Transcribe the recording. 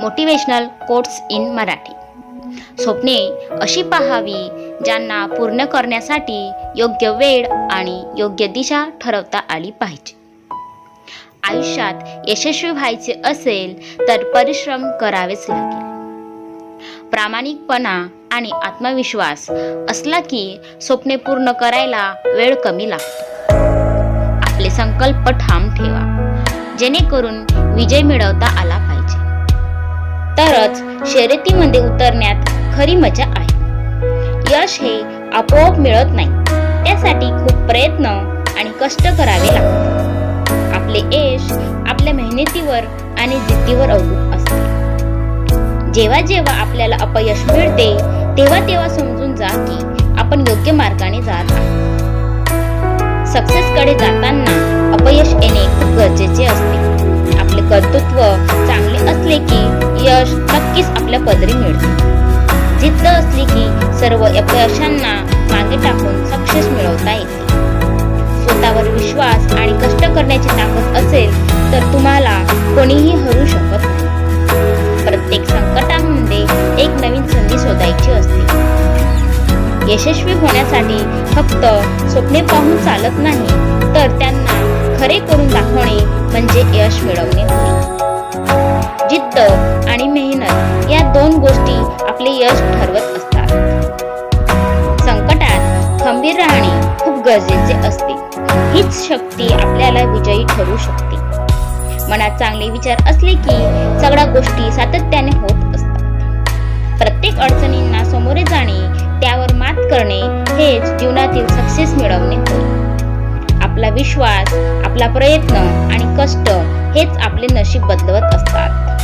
Motivational quotes in Marathi. स्वप्ने अशी पहावी ज्यांना पूर्ण करण्यासाठी योग्य वेळ आणि योग्य दिशा ठरवता आली पाहिजे. आयुष्यात यशस्वी व्हायचे असेल तर परिश्रम करावेच लागेल. प्रामाणिकपणा आणि आत्मविश्वास असला की स्वप्ने पूर्ण करायला वेळ कमी लागतो. आपले संकल्प ठाम ठेवा. जेणेकरून विजय मिळवता आला तरच शर्यतीमध्ये उतरण्यात खरी मजा आहे. यश हे आपोआप मिळत नाही. त्यासाठी खूप प्रयत्न आणि कष्ट करावे लागतात. आपले यश आपल्या मेहनतीवर आणि जिद्दीवर अवलंबून असते. जेव्हा जेव्हा आपल्याला अपयश मिळते तेव्हा तेव्हा समजून जा की आपण योग्य मार्गाने जात आहात. सक्सेसकडे जाताना अपयश येणे खूप गरजेचे असते. नक्कीच आपल्या पदरी मिळते. जिद्द असली की सर्व अपयशांना मागे टाकून सक्सेस मिळवता येते. स्वतःवर विश्वास आणि कष्ट करण्याची ताकद असेल तर तुम्हाला कोणीही हरू शकत नाही. प्रत्येक संकटामध्ये एक नवीन संधी शोधायची असते. यशस्वी होण्यासाठी फक्त स्वप्ने पाहून चालत नाही तर त्यांना खरे करून दाखवणे म्हणजे यश मिळवणे. होय जिद्द आणि मेहनत या दोन गोष्टी आपले यश ठरवत असतात. संकटात खंबीर राहणे खूप गरजेचे असते. हीच शक्ती आपल्याला विजयी ठरू शकते. मनात चांगले विचार असले की सगळ्या गोष्टी सातत्याने होत असतात. प्रत्येक अडचणींना सामोरे जाणे त्यावर मात करणे हेच जीवनातील सक्सेस मिळवणे होय. आपला विश्वास आपला प्रयत्न आणि कष्ट हेच आपले नशीब बदलवत असतात.